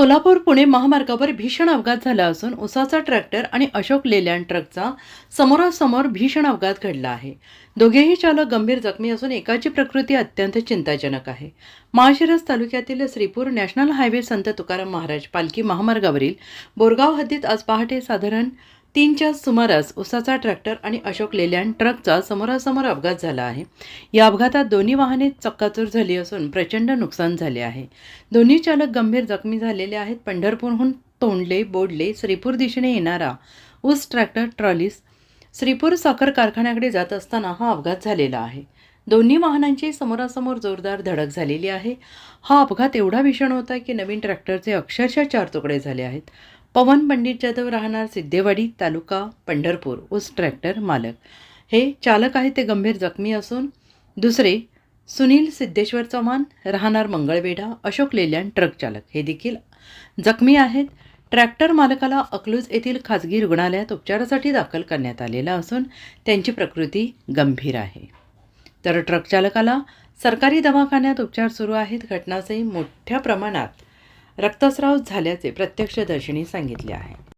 सोलापूर पुणे महामार्गावर भीषण अपघात झाला असून उसाचा ट्रॅक्टर आणि अशोक लेलँड ट्रकचा समोरासमोर भीषण अपघात घडला आहे. दोघेही चालक गंभीर जखमी असून एकाची प्रकृती अत्यंत चिंताजनक आहे. माळशिरस तालुक्यातील श्रीपूर नॅशनल हायवे संत तुकाराम महाराज पालखी महामार्गावरील बोरगाव हद्दीत आज पहाटे साधारण तीनच्या सुमारास उसाचा ट्रॅक्टर आणि अशोक लेलँड ट्रकचा समोरासमोर अपघात झाला आहे. या अपघातात दोन्ही वाहने चक्काचूर झाली असून प्रचंड नुकसान झाले आहे. दोन्ही चालक गंभीर जखमी झालेले आहेत. पंढरपूरहून तोंडले बोडले श्रीपूर दिशेने येणारा ऊस ट्रॅक्टर ट्रॉलीस श्रीपूर साखर कारखान्याकडे जात असताना हा अपघात झालेला आहे. दोन्ही वाहनांची समोरासमोर जोरदार धडक झालेली आहे. हा अपघात एवढा भीषण होता की नवीन ट्रॅक्टरचे अक्षरशः चार तुकडे झाले आहेत. पवन पंडित जाधव राहणार सिद्धेवाडी तालुका पंढरपूर ऊस ट्रॅक्टर मालक. हे चालक आहेत ते गंभीर जखमी असून दुसरे सुनील सिद्धेश्वर चव्हाण राहणार मंगळवेढा अशोक लेलँड ट्रक चालक. हे देखील जखमी आहेत. ट्रॅक्टर मालकाला अकलूज येथील खाजगी रुग्णालयात उपचारासाठी दाखल करण्यात आलेला असून त्यांची प्रकृती गंभीर आहे. तर ट्रक चालकाला सरकारी दवाखान्यात उपचार सुरू आहेत. घटनाचे मोठ्या प्रमाणात रक्तस्राव झाल्याचे प्रत्यक्षदर्शींनी सांगितले आहे.